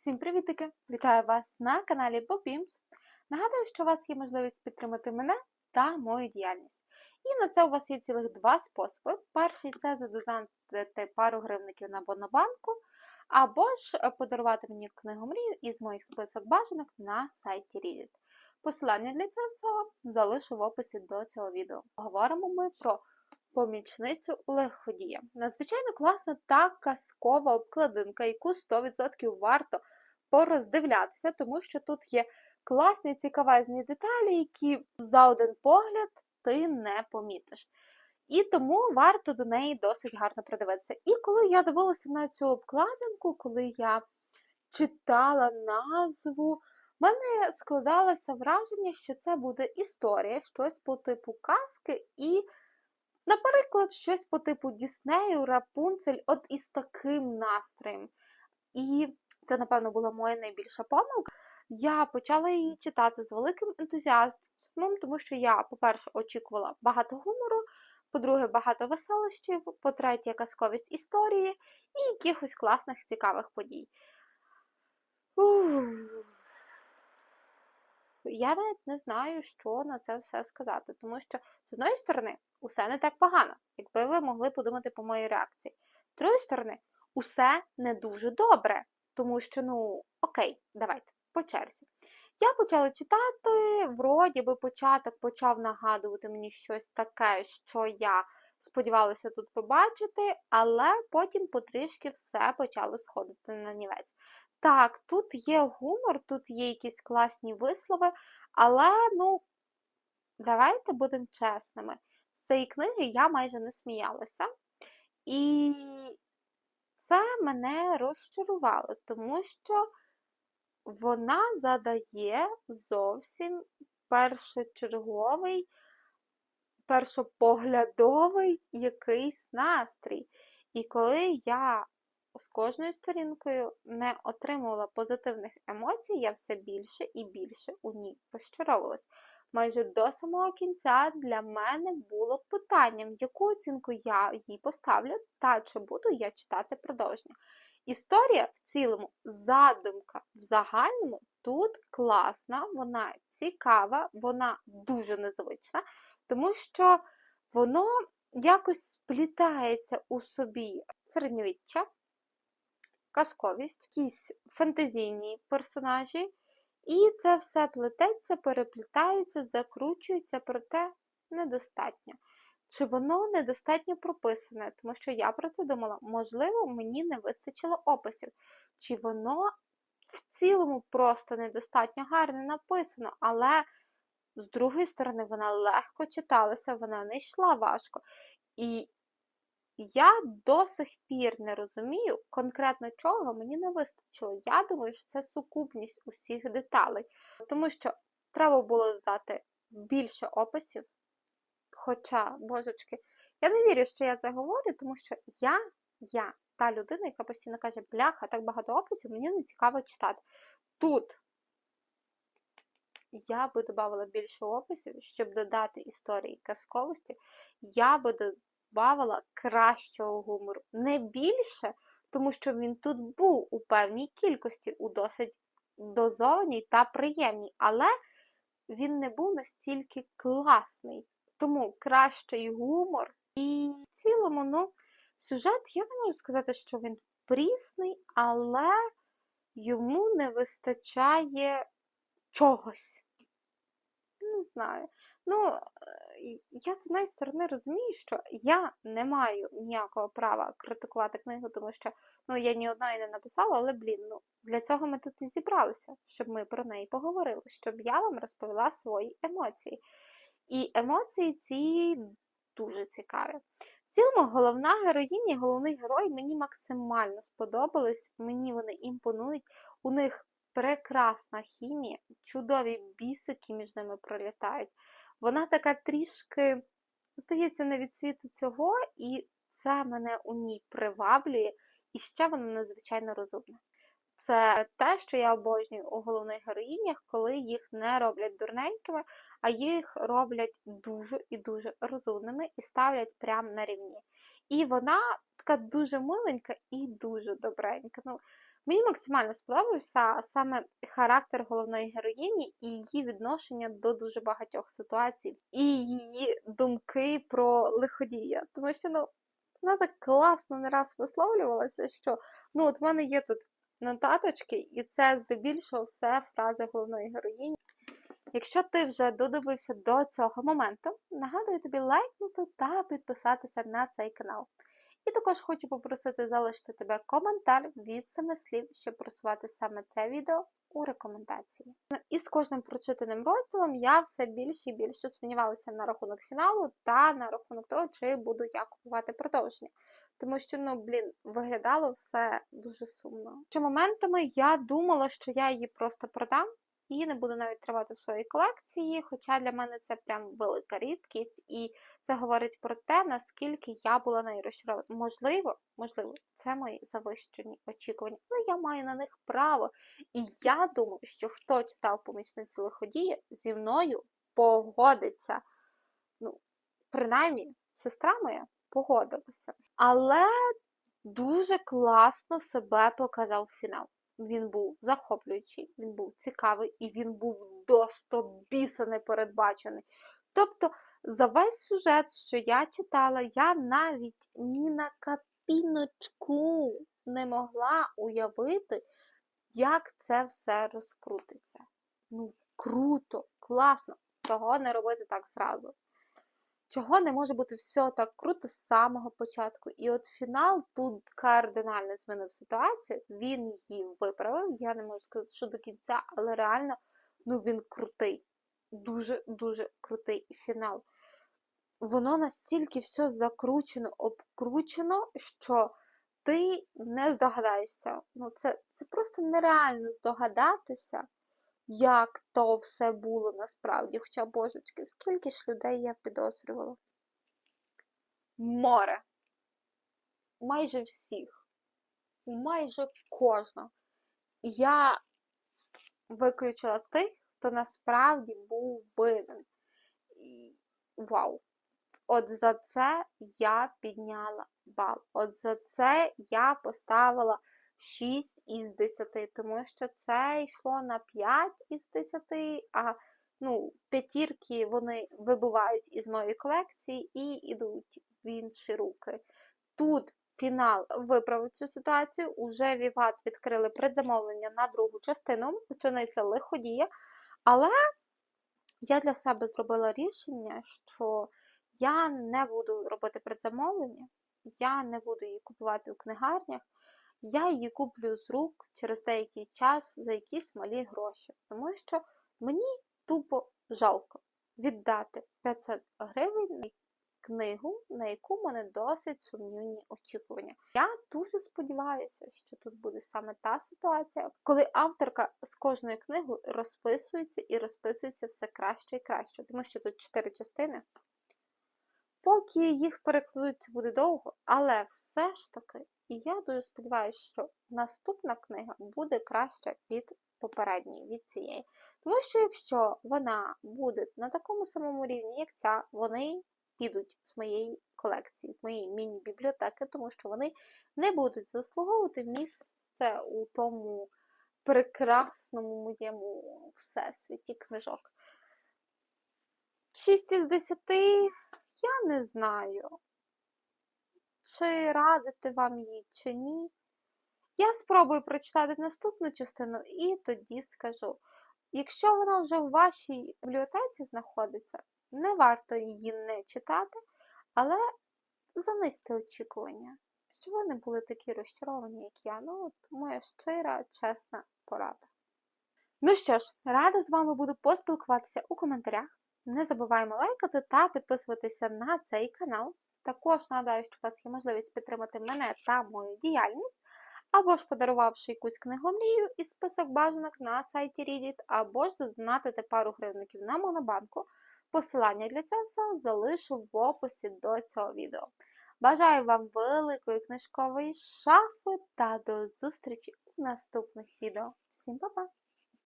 Всім привітики! Вітаю вас на каналі Bobbeams. Нагадую, що у вас є можливість підтримати мене та мою діяльність. І на це у вас є цілих два способи. Перший це задонатити пару гривників на Бонобанку, або ж подарувати мені книгу мрію із моїх список бажанок на сайті Reddit. Посилання для цього всього залишу в описі до цього відео. Говоримо ми про помічницю легходія. Надзвичайно класна та казкова обкладинка, яку 100% варто пороздивлятися, тому що тут є класні цікавезні деталі, які за один погляд ти не помітиш. І тому варто до неї досить гарно придивитися. І коли я дивилася на цю обкладинку, коли я читала назву, в мене складалося враження, що це буде історія, щось по типу казки, і, наприклад, щось по типу Діснею, Рапунцель, от із таким настроєм. І це, напевно, була моя найбільша помилка. Я почала її читати з великим ентузіазмом, тому що я, по-перше, очікувала багато гумору, по-друге, багато веселощів, по-третє, казковість історії і якихось класних цікавих подій. Ух. Я навіть не знаю, що на це все сказати, тому що, з одної сторони, усе не так погано, якби ви могли подумати по моїй реакції. З другої сторони, усе не дуже добре, тому що, ну, окей, давайте, по черзі. Я почала читати, вроді би початок почав нагадувати мені щось таке, що я сподівалася тут побачити, але потім потрішки все почало сходити на нівець. Так, тут є гумор, тут є якісь класні вислови, але, ну, давайте будемо чесними. З цієї книги я майже не сміялася. І це мене розчарувало, тому що вона задає зовсім першочерговий, першопоглядовий якийсь настрій. І коли я з кожною сторінкою не отримувала позитивних емоцій, я все більше і більше у ній розчаровувалась. Майже до самого кінця для мене було питанням, яку оцінку я їй поставлю, та чи буду я читати продовження. Історія в цілому, задумка в загальному тут класна, вона цікава, вона дуже незвична, тому що воно якось сплітається у собі середньовіччя, казковість, якісь фантазійні персонажі, і це все плететься, переплітається, закручується, проте недостатньо. Чи воно недостатньо прописане, тому що я про це думала, можливо, мені не вистачило описів, чи воно в цілому просто недостатньо гарно написано, але з другої сторони, вона легко читалася, вона не йшла важко. І я до сих пір не розумію конкретно чого мені не вистачило. Я думаю, що це сукупність усіх деталей, тому що треба було додати більше описів. Хоча, божечки, я не вірю, що я це говорю, тому що я, я, та людина, яка постійно каже, бляха, так багато описів, мені не цікаво читати. Тут я би додавала більше описів, щоб додати історії казковості, я би додавала кращого гумору. Не більше, тому що він тут був у певній кількості, у досить дозованій та приємній, але він не був настільки класний. Тому кращий гумор. І в цілому, ну, сюжет, я не можу сказати, що він прісний, але йому не вистачає чогось. Не знаю. Ну, я з однієї сторони розумію, що я не маю ніякого права критикувати книгу, тому що ну, я ні одної не написала, але, блін, ну, для цього ми тут і зібралися, щоб ми про неї поговорили, щоб я вам розповіла свої емоції. І емоції ці дуже цікаві. В цілому, головна героїня, головний герой мені максимально сподобались, мені вони імпонують. У них прекрасна хімія, чудові бісики між ними пролітають. Вона така трішки, здається, не від світу цього, і це мене у ній приваблює, і ще вона надзвичайно розумна. Це те, що я обожнюю у головних героїнях, коли їх не роблять дурненькими, а їх роблять дуже і дуже розумними і ставлять прямо на рівні. І вона така дуже миленька і дуже добренька. Ну, Мені максимально сподобався саме характер головної героїні і її відношення до дуже багатьох ситуацій, і її думки про лиходія. Тому що ну, вона так класно не раз висловлювалася, що ну, от в мене є тут нотаточки, і це здебільшого все фрази головної героїні. Якщо ти вже додивився до цього моменту, нагадую тобі лайкнути та підписатися на цей канал. І також хочу попросити залишити тебе коментар від семи слів, щоб просувати саме це відео у рекомендації. І з кожним прочитаним розділом я все більше і більше сумнівалася на рахунок фіналу та на рахунок того, чи буду я купувати продовження. Тому що, ну, блін, виглядало все дуже сумно. Що моментами я думала, що я її просто продам. І не буду навіть тривати в своїй колекції, хоча для мене це прям велика рідкість, і це говорить про те, наскільки я була нею розчарована. Можливо, можливо, це мої завищені очікування, але я маю на них право. І я думаю, що хто читав помічницю лиходія, зі мною погодиться. Ну, принаймні, сестра моя погодилася. Але дуже класно себе показав фінал. Він був захоплюючий, він був цікавий і він був достобіса непередбачений. Тобто, за весь сюжет, що я читала, я навіть ні на капіночку не могла уявити, як це все розкрутиться. Ну, круто, класно, чого не робити так зразу. Чого не може бути все так круто з самого початку. І от фінал тут кардинально змінив ситуацію, він її виправив. Я не можу сказати, що до кінця, але реально ну він крутий. Дуже-дуже крутий фінал. Воно настільки все закручено, обкручено, що ти не здогадаєшся. Ну, це, Це просто нереально здогадатися як то все було насправді. Хоча, божечки, скільки ж людей я підозрювала? Море. Майже всіх. Майже кожного. Я виключила тих, хто насправді був винен. І вау! От за це я підняла бал. От за це я поставила 6 із 10, тому що це йшло на 5 із 10, а ну, п'ятірки вони вибувають із моєї колекції і йдуть в інші руки. Тут фінал виправив цю ситуацію. Уже Віват відкрили предзамовлення на другу частину, учениця лиходія. Але я для себе зробила рішення, що я не буду робити предзамовлення, я не буду її купувати у книгарнях я її куплю з рук через деякий час за якісь малі гроші, тому що мені тупо жалко віддати 500 гривень на книгу, на яку мене досить сумнівні очікування. Я дуже сподіваюся, що тут буде саме та ситуація, коли авторка з кожною книгою розписується і розписується все краще і краще, тому що тут 4 частини. Поки їх перекладуть, це буде довго, але все ж таки, і я дуже сподіваюся, що наступна книга буде краща від попередньої, від цієї. Тому що якщо вона буде на такому самому рівні, як ця, вони підуть з моєї колекції, з моєї міні-бібліотеки, тому що вони не будуть заслуговувати місце у тому прекрасному моєму всесвіті книжок. 6 із 10 я не знаю, чи радити вам її, чи ні. Я спробую прочитати наступну частину і тоді скажу. Якщо вона вже в вашій бібліотеці знаходиться, не варто її не читати, але занизьте очікування, щоб ви не були такі розчаровані, як я. Ну, от моя щира, чесна порада. Ну що ж, рада з вами буду поспілкуватися у коментарях. Не забуваємо лайкати та підписуватися на цей канал. Також нагадаю, що у вас є можливість підтримати мене та мою діяльність, або ж подарувавши якусь книгомрію із список бажанок на сайті Reddit, або ж задонатити пару гривників на Монобанку. Посилання для цього всього залишу в описі до цього відео. Бажаю вам великої книжкової шафи та до зустрічі у наступних відео. Всім па-па!